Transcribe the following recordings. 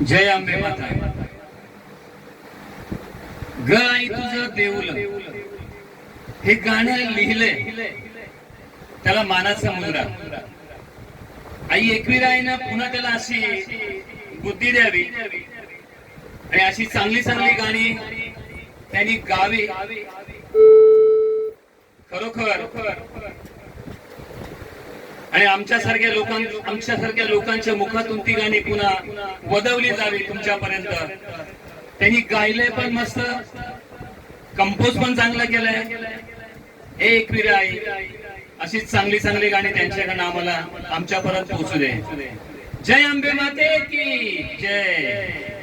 जय आंबे माता ग आई तुझं देऊल. हे गाणं लिहिलंय. त्याला मानाचा मुलगा आई एकविराईनं पुन्हा त्याला अशी बुद्धी द्यावी. आणि अशी चांगली चांगली गाणी त्यांनी गावी. खरोखर. आणि आमच्यासारख्या लोकां आमच्यासारख्या लोकांच्या मुखातून ती गाणी पुन्हा वदवली जावी तुमच्यापर्यंत. त्यांनी गायलंय पण मस्त. कंपोज पण चांगला केलाय. एक विराई. अशीच चांगली चांगली गाणी त्यांच्याकडनं आम्हाला आमच्यापर्यंत पोहोचू दे. जय अंबे माते की जय.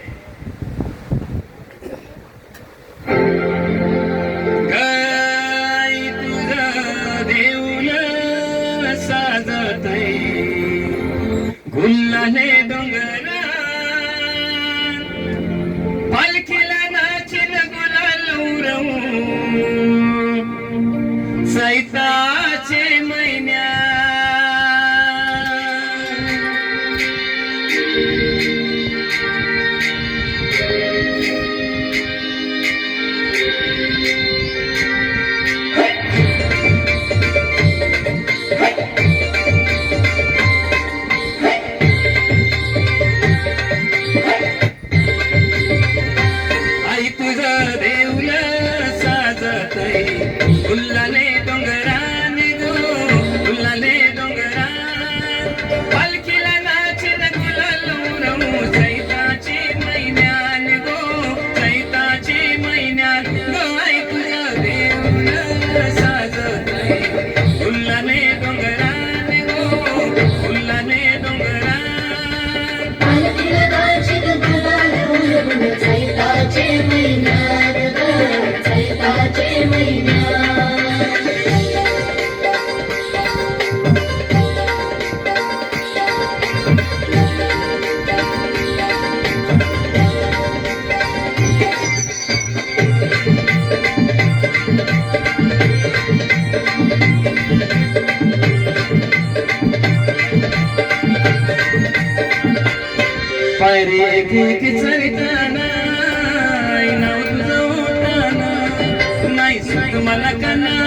चैताचे महिन्यात ग, चैताचे महिन्यात पायरी एक एक चरिताना आई Manakana.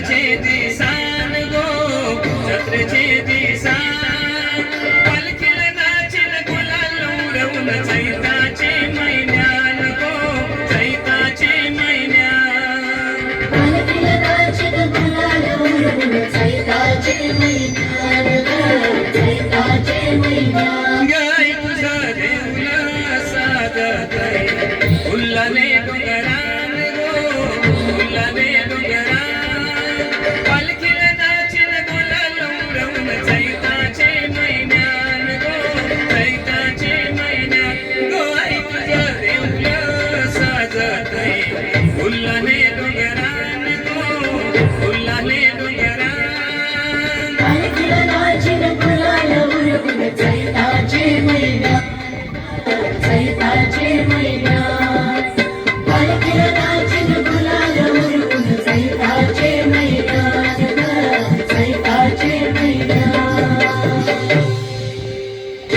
છે દિશાન ગો સત્ર છે Take